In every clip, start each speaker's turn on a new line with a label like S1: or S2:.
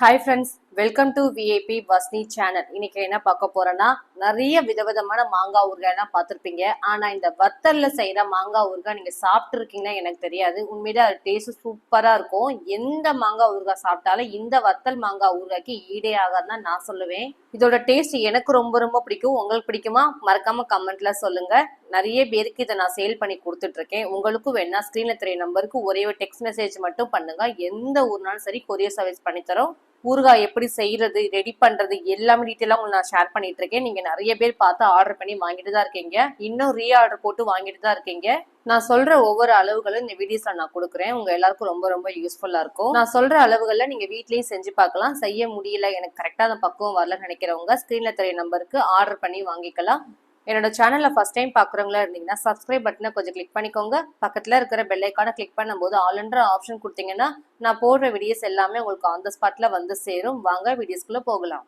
S1: Hi friends welcome to VIP வஸ்னி channel இன்னைக்கு என்ன பார்க்க போறேன்னா நிறைய விதவிதமான மாங்காய் ஊறுகாய்லாம் பார்த்துருப்பீங்க. ஆனா இந்த வத்தல்ல செய்யற மாங்காய் ஊறுகாய் நீங்க சாப்பிட்டுருக்கீங்கன்னா எனக்கு தெரியாது. உண்மையிலே அது டேஸ்ட் சூப்பரா இருக்கும். எந்த மாங்காய் ஊறுகாய் சாப்பிட்டாலும் இந்த வத்தல் மாங்காய் ஊறுகாய்க்கு ஈடே ஆகாதுன்னு நான் சொல்லுவேன். இதோட டேஸ்ட் எனக்கு ரொம்ப ரொம்ப பிடிக்கும். உங்களுக்கு பிடிக்குமா? மறக்காம கமெண்ட்ல சொல்லுங்க. நிறைய பேருக்கு இதை நான் சேல் பண்ணி கொடுத்துட்டு இருக்கேன் உங்களுக்கும் வேணா ஸ்கிரீன்ல தெரிய நம்பருக்கு ஒரே ஒரு டெக்ஸ்ட் மெசேஜ் மட்டும் பண்ணுங்க. எந்த ஊர்னாலும் சரி கொரியர் சர்வீஸ் பண்ணி தரோம். ஊறுகாய் எப்படி செய்யறது ரெடி பண்றது எல்லாமே டீட்டெயிலாக உங்களுக்கு நான் ஷேர் பண்ணிட்டு இருக்கேன் நீங்க நிறைய பேர் பார்த்து ஆர்டர் பண்ணி வாங்கிட்டு தான் இருக்கீங்க. இன்னும் ரீ ஆர்டர் போட்டு வாங்கிட்டு தான் இருக்கீங்க. நான் சொல்ற ஒவ்வொரு அளவுகளும் இந்த வீடியோஸ்ல நான் கொடுக்குறேன். உங்க எல்லாருக்கும் ரொம்ப ரொம்ப யூஸ்ஃபுல்லா இருக்கும். நான் சொல்ற அளவுகள்ல நீங்க வீட்லயும் செஞ்சு பார்க்கலாம். செய்ய முடியல எனக்கு கரெக்டா அந்த பக்குவம் வரலன்னு நினைக்கிறவங்க ஸ்கிரீன்ல தெரிய நம்பருக்கு ஆர்டர் பண்ணி வாங்கிக்கலாம். என்னோட சேனல்ல ஃபர்ஸ்ட் டைம் பாக்குறவங்களா இருந்தீங்கன்னா சப்ஸ்கிரைப் பட்டனை கொஞ்சம் கிளிக் பண்ணிக்கோங்க. பக்கத்துல இருக்கிற பெல்லைக்கான ஐக்கானை கிளிக் பண்ணும்போது ஆல்ன்ற ஆப்ஷன் கொடுத்தீங்கன்னா நான் போடுற வீடியோஸ் எல்லாமே உங்களுக்கு ஆன் த ஸ்பாட்ல வந்து சேரும். வாங்க வீடியோஸ்குள்ள போகலாம்.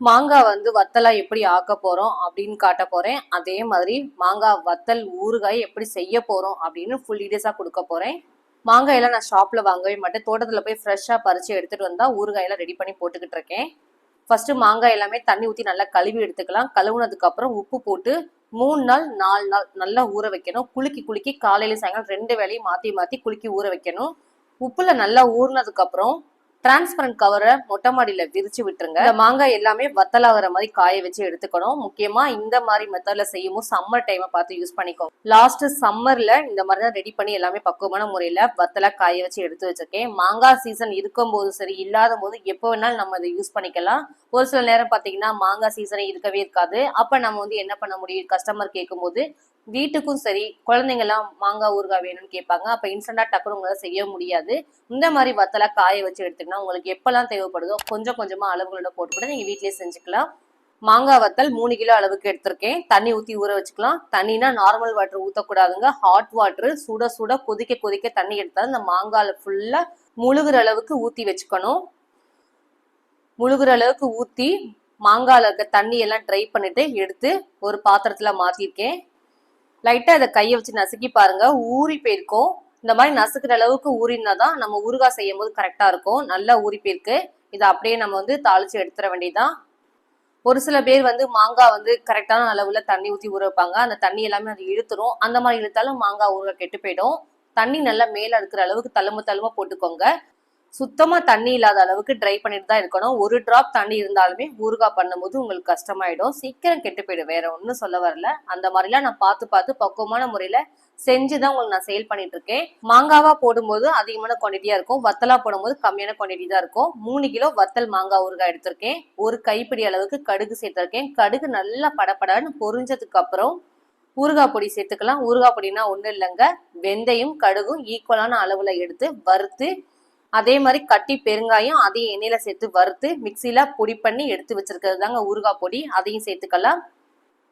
S1: மாங்காய் வந்து வத்தலா எப்படி ஆக்க போறோம் அப்படின்னு காட்ட போறேன். அதே மாதிரி மாங்காய் வத்தல் ஊறுகாய் எப்படி செய்ய போறோம் அப்படின்னு ஃபுல் டீடைல்ஸா கொடுக்க போறேன். மாங்காயெல்லாம் நான் ஷாப்பில் வாங்கவே மாட்டேன். தோட்டத்தில் போய் ஃப்ரெஷ்ஷாக பறிச்சு எடுத்துகிட்டு வந்தால் ஊறுகாயெல்லாம் ரெடி பண்ணி போட்டுக்கிட்டு இருக்கேன். ஃபர்ஸ்ட் மாங்காய் எல்லாமே தண்ணி ஊற்றி நல்லா கழுவி எடுத்துக்கலாம். கழுவுனதுக்கு அப்புறம் உப்பு போட்டு மூணு நாள் நாலு நாள் நல்லா ஊற வைக்கணும். குலுக்கி குலுக்கி காலையில சாயங்காலம் ரெண்டு வேலையும் மாத்தி மாத்தி குலுக்கி ஊற வைக்கணும். உப்புல நல்லா ஊறினதுக்கு அப்புறம் டிரான்ஸ்பரண்ட் கவரை மொட்டை மாடியில விரிச்சு விட்டுருங்க. இந்த மாங்காய் எல்லாமே வத்தலாகிற மாதிரி காய வச்சு எடுத்துக்கணும். முக்கியமா இந்த மாதிரி மெத்தட்ல செய்யும்போது சம்மர் டைமை பார்த்து யூஸ் பண்ணிக்கோ லாஸ்ட் சம்மர்ல இந்த மாதிரி தான் ரெடி பண்ணி எல்லாமே பக்குவமான முறையில வத்தலா காய வச்சு எடுத்து வச்சிருக்கேன். மாங்காய் சீசன் இருக்கும் போது சரி இல்லாத போது எப்போ வேணாலும் நம்ம அதை யூஸ் பண்ணிக்கலாம். ஒரு சில நேரம் பாத்தீங்கன்னா மாங்காய் சீசனே இருக்கவே இருக்காது. அப்ப நம்ம வந்து என்ன பண்ண முடியும்? கஸ்டமர் கேட்கும் போது வீட்டுக்கும் சரி குழந்தைங்கெல்லாம் மாங்காய் ஊறுகாய் வேணும்னு கேட்பாங்க. அப்போ இன்ஸ்டண்டாக டக்குனு உங்களால் செய்ய முடியாது. இந்த மாதிரி வத்தலை காய வச்சு எடுத்துக்கினா உங்களுக்கு எப்போல்லாம் தேவைப்படுதோ கொஞ்சம் கொஞ்சமாக அளவுகளோட போட்டு கூட நீங்கள் வீட்டிலேயே செஞ்சுக்கலாம். மாங்காய் வத்தல் மூணு கிலோ அளவுக்கு எடுத்திருக்கேன். தண்ணி ஊற்றி ஊற வச்சுக்கலாம். தண்ணினா நார்மல் வாட்டர் ஊற்றக்கூடாதுங்க ஹாட் வாட்டர் சுட சுட கொதிக்க கொதிக்க தண்ணி எடுத்தால் இந்த மாங்காயில் ஃபுல்லாக முழுகிற அளவுக்கு ஊற்றி வச்சுக்கணும். முழுகிற அளவுக்கு ஊற்றி மாங்காயில் இருக்க தண்ணி எல்லாம் ட்ரை பண்ணிட்டு எடுத்து ஒரு பாத்திரத்தில் மாற்றிருக்கேன் லைட்டா இதை கையை வச்சு நசுக்கி பாருங்க. ஊறி போயிருக்கும். இந்த மாதிரி நசுக்கிற அளவுக்கு ஊறினா தான் நம்ம ஊறுகாய் செய்யும் போது கரெக்டா இருக்கும். நல்லா ஊறி போயிருக்கு. இதை அப்படியே நம்ம வந்து தாளிச்சு எடுத்துட வேண்டியதுதான். ஒரு சில பேர் வந்து மாங்காய் வந்து கரெக்டான அளவுல தண்ணி ஊற்றி ஊற வைப்பாங்க. அந்த தண்ணி எல்லாமே அது இழுத்துரும். அந்த மாதிரி இழுத்தாலும் மாங்காய் ஊறுகாய் கெட்டு போயிடும். தண்ணி நல்லா மேல இருக்கிற அளவுக்கு தழும்பு தழும்ப போட்டுக்கோங்க. சுத்தமாக தண்ணி இல்லாத அளவுக்கு ட்ரை பண்ணிட்டு தான் இருக்கணும். ஒரு ட்ராப் தண்ணி இருந்தாலுமே ஊறுகாய் பண்ணும்போது உங்களுக்கு கஷ்டமாயிடும். சீக்கிரம் கெட்டு போயிடும். வேற ஒன்றும் சொல்ல வரல. அந்த மாதிரிலாம் நான் பார்த்து பார்த்து பக்குவமான முறையில செஞ்சுதான் உங்களுக்கு நான் சேல் பண்ணிட்டு இருக்கேன். மாங்காவா போடும்போது அதிகமான குவான்டிட்டியா இருக்கும். வத்தலா போடும்போது கம்மியான குவான்டிட்டி தான் இருக்கும். மூணு கிலோ வத்தல் மாங்காய் ஊறுகாய் எடுத்திருக்கேன். ஒரு கைப்பிடி அளவுக்கு கடுகு சேர்த்திருக்கேன். கடுகு நல்லா படபடன்னு பொரிஞ்சதுக்கு அப்புறம் ஊறுகாய் பொடி சேர்த்துக்கலாம். ஊறுகாய் பொடினா ஒன்றும் இல்லைங்க. வெந்தயம் கடுகும் ஈக்குவலான அளவில் எடுத்து வறுத்து அதே மாதிரி கட்டி பெருங்காயம் அதையும் எண்ணெயில சேர்த்து வறுத்து மிக்சியில பொடி பண்ணி எடுத்து வச்சிருக்கிறது தாங்க ஊறுகாய் பொடி. அதையும் சேர்த்துக்கலாம்.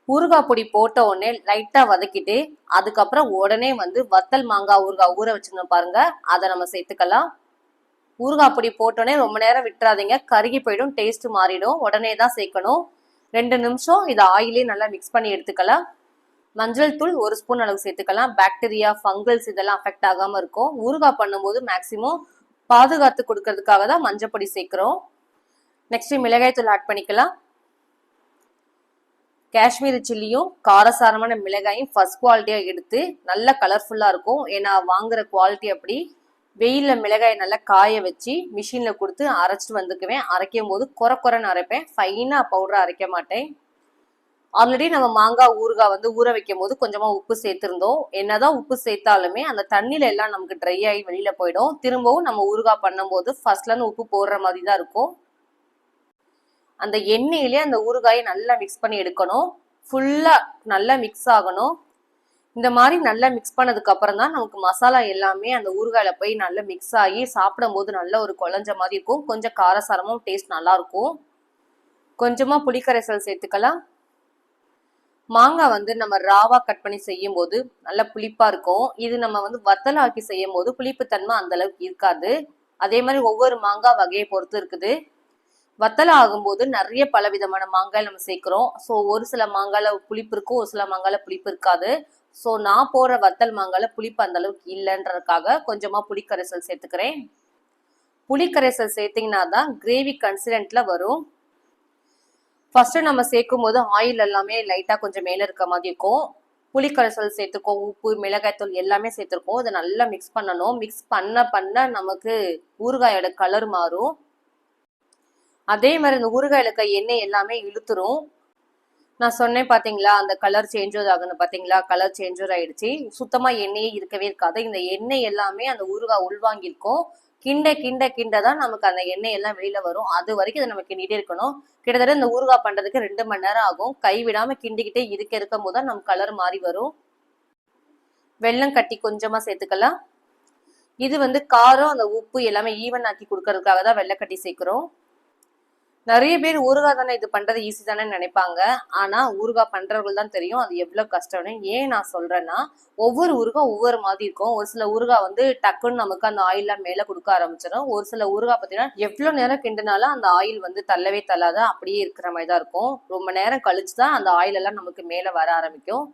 S1: ஊறுகாய் பொடி போட்ட உடனே லைட்டா வதக்கிட்டு அதுக்கப்புறம் உடனே வந்து வத்தல் மாங்காய் ஊறுகாய் ஊற வச்சிருந்தோம் பாருங்க. அதை நம்ம சேர்த்துக்கலாம். ஊறுகாய் பொடி போட்டோடனே ரொம்ப நேரம் விட்டுறாதீங்க. கருகி போயிடும் டேஸ்ட் மாறிடும். உடனே தான் சேர்க்கணும். ரெண்டு நிமிஷம் இதை ஆயிலே நல்லா மிக்ஸ் பண்ணி எடுத்துக்கலாம். மஞ்சள் தூள் ஒரு ஸ்பூன் அளவு சேர்த்துக்கலாம். பாக்டீரியா ஃபங்கல்ஸ் இதெல்லாம் அஃபெக்ட் ஆகாமல் இருக்கும். ஊறுகாய் பண்ணும்போது மேக்சிமம் பாதுகாத்து கொடுக்கறதுக்காக தான் மஞ்சள் பொடி சேர்க்கிறோம் நெக்ஸ்ட் மிளகாய் தூள் ஆட் பண்ணிக்கலாம். காஷ்மீரி சில்லியும் காரசாரமான மிளகாயும் ஃபர்ஸ்ட் குவாலிட்டியாக எடுத்து நல்லா கலர்ஃபுல்லாக இருக்கும். ஏன்னா வாங்குற குவாலிட்டி அப்படி. வெயிலில் மிளகாயை நல்லா காய வச்சு மிஷினில் கொடுத்து அரைச்சிட்டு வந்துக்குவேன் அரைக்கும் போது குறை குறைன்னு அரைப்பேன் ஃபைனாக பவுடரை அரைக்க மாட்டேன். ஆல்ரெடி நம்ம மாங்காய் ஊறுகாய் வந்து ஊற வைக்கும் போது கொஞ்சமா உப்பு சேர்த்திருந்தோம். என்னதான் உப்பு சேர்த்தாலுமே அந்த தண்ணியில எல்லாம் நமக்கு ட்ரை ஆகி வெளியில போயிடும். திரும்பவும் நம்ம ஊறுகாய் பண்ணும்போது ஃபர்ஸ்ட்லன்னு உப்பு போடுற மாதிரி தான் இருக்கும். அந்த எண்ணெயிலே அந்த ஊறுகாயை நல்லா மிக்ஸ் பண்ணி எடுக்கணும். ஃபுல்லா நல்லா மிக்ஸ் ஆகணும். இந்த மாதிரி நல்லா மிக்ஸ் பண்ணதுக்கு அப்புறம் தான் நமக்கு மசாலா எல்லாமே அந்த ஊறுகாயில போய் நல்லா மிக்ஸ் ஆகி சாப்பிடும் போது நல்ல ஒரு குழஞ்ச மாதிரி இருக்கும். கொஞ்சம் காரசாரமும் டேஸ்ட் நல்லா இருக்கும். கொஞ்சமா புளிக்கரைசல் சேர்த்துக்கலாம். மாங்காய் வந்து நம்ம ராவா கட் பண்ணி செய்யும் போது நல்ல புளிப்பா இருக்கும். இது நம்ம வந்து வத்தலாக்கி செய்யும் போது புளிப்புத்தன்மை அந்த அளவுக்கு இருக்காது. அதே மாதிரி ஒவ்வொரு மாங்காய் வகையை பொறுத்து இருக்குது. வத்தலை ஆகும்போது நிறைய பல விதமான மாங்காய் நம்ம சேர்க்கிறோம். ஸோ ஒரு சில மாங்காயில புளிப்பு இருக்கும் ஒரு சில மாங்காயில புளிப்பு இருக்காது. ஸோ நான் போடுற வத்தல் மாங்காயில புளிப்பு அந்த அளவுக்கு இல்லைன்றதுக்காக கொஞ்சமா புளிக்கரைசல் சேர்த்துக்கிறேன். புளிக்கரைசல் சேர்த்தீங்கன்னா தான் கிரேவி கன்சிடென்ட்ல வரும். ஃபர்ஸ்ட் நம்ம சேர்க்கும் போது ஆயில் எல்லாமே லைட்டா கொஞ்சம் மேல இருக்க மாதிரி இருக்கும். புளி கரைசல் உப்பு மிளகாய்த்தூள் எல்லாமே சேர்த்துருக்கோம். இதை நல்லா மிக்ஸ் பண்ணணும். மிக்ஸ் பண்ண பண்ண நமக்கு ஊறுகாயோட கலர் மாறும். அதே மாதிரி இந்த ஊறுகாயில் இருக்க எண்ணெய் எல்லாமே இழுத்துரும். நான் சொன்னேன் பார்த்தீங்களா அந்த கலர் சேஞ்ச் ஆகணும் பார்த்தீங்களா கலர் சேஞ்ச் ஆயிடுச்சு. சுத்தமாக எண்ணெயே இருக்கவே இருக்காது. இந்த எண்ணெய் எல்லாமே அந்த ஊறுகாய் உள்வாங்கியிருக்கும். கிண்ட கிண்ட கிண்ட தான் நமக்கு அந்த எண்ணெய் எல்லாம் வெளியில வரும். அது வரைக்கும் இதை நம்ம கிண்டிட்டே இருக்கணும். கிட்டத்தட்ட இந்த ஊறுகாய் பண்றதுக்கு ரெண்டு மணி நேரம் ஆகும். கை விடாம கிண்டிக்கிட்டே இருக்க இருக்கும் போது தான் நம்ம கலர் மாறி வரும். வெல்லம் கட்டி கொஞ்சமா சேர்த்துக்கலாம். இது வந்து காரம் அந்த உப்பு எல்லாமே ஈவன் ஆக்கி கொடுக்கறதுக்காக தான் வெள்ளை கட்டி சேர்க்கிறோம். நிறைய பேர் ஊறுகாய் தானே இது பண்றது ஈஸி தானே நினைப்பாங்க. ஆனா ஊறுகாய் பண்றவர்கள் தான் தெரியும். அது எவ்வளவு கஷ்டம்னு. ஏன் நான் சொல்றேன்னா ஒவ்வொரு ஊறுகாய் ஒவ்வொரு மாதிரி இருக்கும். ஒரு சில ஊறுகாய் வந்து டக்குன்னு நமக்கு அந்த ஆயில மேல கொடுக்க ஆரம்பிச்சிடும். ஒரு சில ஊறுகாய் பார்த்தீங்கன்னா எவ்வளவு நேரம் கிண்டினாலும் அந்த ஆயில் வந்து தள்ளவே தள்ளாத அப்படியே இருக்கிற மாதிரி தான் இருக்கும். ரொம்ப நேரம் கழிச்சு தான் அந்த ஆயில் எல்லாம் நமக்கு மேல வர ஆரம்பிக்கும்.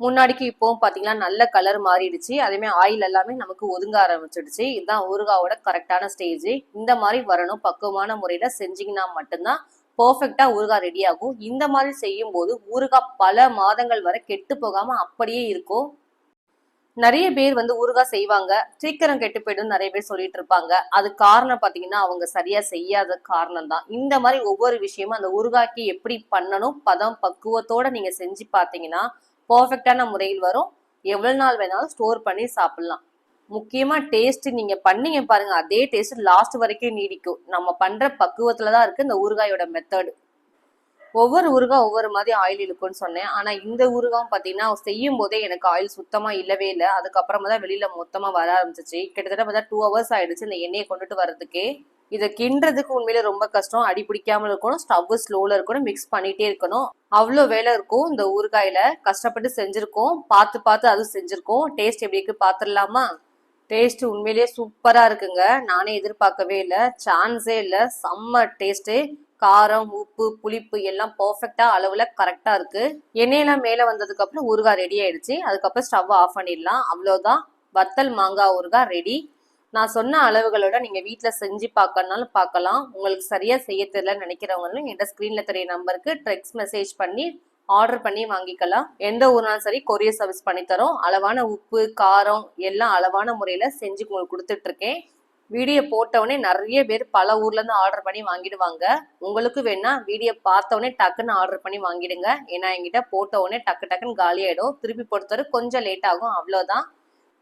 S1: முன்னாடிக்கு இப்போவும் பார்த்தீங்கன்னா நல்ல கலர் மாறிடுச்சு. அதேமாதிரி ஆயில் எல்லாமே நமக்கு ஒதுங்க ஆரம்பிச்சிடுச்சு. இதுதான் ஊறுகாவோட கரெக்டான ஸ்டேஜ் இந்த மாதிரி வரணும் பக்குவமான முறையில செஞ்சீங்கன்னா மட்டும்தான் பர்ஃபெக்டா ஊறுகாய் ரெடி ஆகும். இந்த மாதிரி செய்யும் போது ஊறுகாய் பல மாதங்கள் வரை கெட்டு போகாம அப்படியே இருக்கும். நிறைய பேர் வந்து ஊறுகாய் செய்வாங்க. சீக்கிரம் கெட்டு போயிடும் நிறைய பேர் சொல்லிட்டு இருப்பாங்க. அது காரணம் பாத்தீங்கன்னா அவங்க சரியா செய்யாத காரணம் தான். இந்த மாதிரி ஒவ்வொரு விஷயமும் அந்த ஊறுகாய்க்கு எப்படி பண்ணணும் பதம் பக்குவத்தோட நீங்க செஞ்சு பார்த்தீங்கன்னா பர்ஃபெக்டான முறையில் வரும். எவ்வளோ நாள் வேணாலும் ஸ்டோர் பண்ணி சாப்பிட்லாம். முக்கியமாக டேஸ்ட் நீங்கள் பண்ணீங்க பாருங்கள் அதே டேஸ்ட் லாஸ்ட் வரைக்கும் நீடிக்கும். நம்ம பண்ணுற பக்குவத்தில் தான் இருக்குது இந்த ஊறுகாயோட மெத்தடு ஒவ்வொரு ஊறுகாய் ஒவ்வொரு மாதிரி ஆயில் இருக்கும்னு சொன்னேன். ஆனால் இந்த ஊறுகாயும் பார்த்தீங்கன்னா செய்யும் போதே எனக்கு ஆயில் சுத்தமாக இல்லவே இல்லை. அதுக்கப்புறமா தான் வெளியில் மொத்தமாக வர ஆரம்பிச்சிச்சு. கிட்டத்தட்ட பார்த்தா டூ ஹவர்ஸ் ஆயிடுச்சு இந்த எண்ணெயை கொண்டுட்டு வர்றதுக்கே. இதை கிண்டுறதுக்கு உண்மையில ரொம்ப கஷ்டம். அடி பிடிக்காமல் இருக்கணும் ஸ்டவ் ஸ்லோவில் இருக்கணும் மிக்ஸ் பண்ணிகிட்டே இருக்கணும். அவ்வளோ வேலை இருக்கும் இந்த ஊறுகாயில். கஷ்டப்பட்டு செஞ்சுருக்கோம். பார்த்து பார்த்து அதுவும் செஞ்சுருக்கோம். டேஸ்ட் எப்படி இருக்கு பார்த்துடலாமா? டேஸ்ட் உண்மையிலேயே சூப்பராக இருக்குங்க. நானே எதிர்பார்க்கவே இல்லை. சான்ஸே இல்லை. செம்ம டேஸ்ட்டு காரம் உப்பு புளிப்பு எல்லாம் பர்ஃபெக்டா அளவுல கரெக்டா இருக்கு. எண்ணெயெல்லாம் மேல வந்ததுக்கு அப்புறம் ஊறுகாய் ரெடி ஆயிடுச்சு. அதுக்கப்புறம் ஸ்டவ் ஆஃப் பண்ணிடலாம். அவ்வளோதான் வத்தல் மாங்காய் ஊறுகாய் ரெடி நான் சொன்ன அளவுகளோட நீங்க வீட்டில் செஞ்சு பார்க்கறனாலும் பார்க்கலாம் உங்களுக்கு சரியா செய்ய தெரியலன்னு நினைக்கிறவங்களும் என்கிட்ட ஸ்கிரீன்ல தெரிய நம்பருக்கு டெக்ஸ்ட் மெசேஜ் பண்ணி ஆர்டர் பண்ணி வாங்கிக்கலாம். எந்த ஊர்னாலும் சரி கொரியர் சர்வீஸ் பண்ணி தரோம். அளவான உப்பு காரம் எல்லாம் அளவான முறையில செஞ்சு உங்களுக்கு கொடுத்துட்டு இருக்கேன் வீடியோ போட்டவொடனே நிறைய பேர் பல ஊர்ல இருந்து ஆர்டர் பண்ணி வாங்கிடுவாங்க. உங்களுக்கு வேணா வீடியோ பார்த்தவொடனே டக்குன்னு ஆர்டர் பண்ணி வாங்கிடுங்க. ஏன்னா என்கிட்ட போட்டவுடனே டக்கு டக்குன்னு காலியாயிடும். திருப்பி பொறுத்தவரை கொஞ்சம் லேட் ஆகும். அவ்வளவுதான்.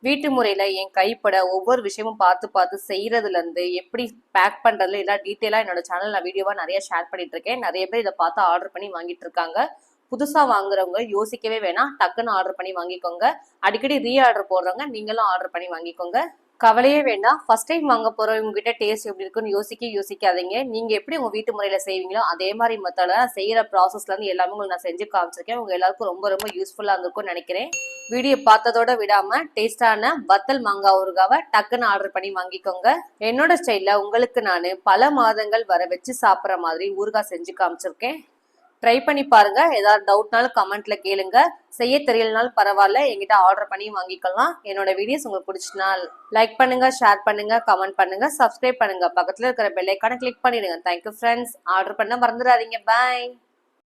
S1: வீட்டு முறையில என் கைப்பட ஒவ்வொரு விஷயமும் பார்த்து பார்த்து செய்யறதுல இருந்து எப்படி பேக் பண்றதுல எல்லா டீட்டெயிலா என்னோட சேனல் நான் வீடியோவா நிறைய ஷேர் பண்ணிட்டு இருக்கேன். நிறைய பேர் இதை பார்த்து ஆர்டர் பண்ணி வாங்கிட்டு இருக்காங்க. புதுசா வாங்குறவங்க யோசிக்கவே வேணாம். டக்குன்னு ஆர்டர் பண்ணி வாங்கிக்கோங்க. அடிக்கடி ரீ ஆர்டர் போடுறவங்க நீங்களும் ஆர்டர் பண்ணி வாங்கிக்கோங்க. கவலையே வேண்டாம். ஃபர்ஸ்ட் டைம் வாங்க போறவங்க கிட்ட டேஸ்ட் எப்படி இருக்குன்னு யோசிக்க யோசிக்காதீங்க. நீங்க எப்படி உங்க வீட்டு முறையில செய்வீங்களோ அதே மாதிரி மெத்தட செய்யற ப்ராசஸ்ல இருந்து எல்லாமே உங்களுக்கு நான் செஞ்சு காமிச்சிருக்கேன். உங்க எல்லாருக்கும் ரொம்ப ரொம்ப யூஸ்ஃபுல்லா இருந்திருக்கும்னு நினைக்கிறேன். வீடியோ பார்த்ததோட விடாம டேஸ்டான வத்தல் மாங்காய் ஊறுகாவை டக்குன்னு ஆர்டர் பண்ணி வாங்கிக்கோங்க. என்னோட ஸ்டைல்ல உங்களுக்கு நான் பல மாதங்கள் வர வச்சு சாப்பிட்ற மாதிரி ஊறுகாய் செஞ்சு காமிச்சிருக்கேன். ட்ரை பண்ணி பாருங்க. ஏதாவது டவுட்னாலும் கமெண்ட்ல கேளுங்க. செய்ய தெரியலனாலும் பரவாயில்ல. எங்கிட்ட ஆர்டர் பண்ணி வாங்கிக்கலாம். என்னோட வீடியோஸ் உங்களுக்கு பிடிச்சினால் லைக் பண்ணுங்க ஷேர் பண்ணுங்க கமெண்ட் பண்ணுங்க சப்ஸ்கிரைப் பண்ணுங்க. பக்கத்துல இருக்கிற பெல்லைக்கான கிளிக் பண்ணிடுங்க. தேங்க்யூ ஃப்ரெண்ட்ஸ் ஆர்டர் பண்ண மறந்துடாதீங்க. பாய்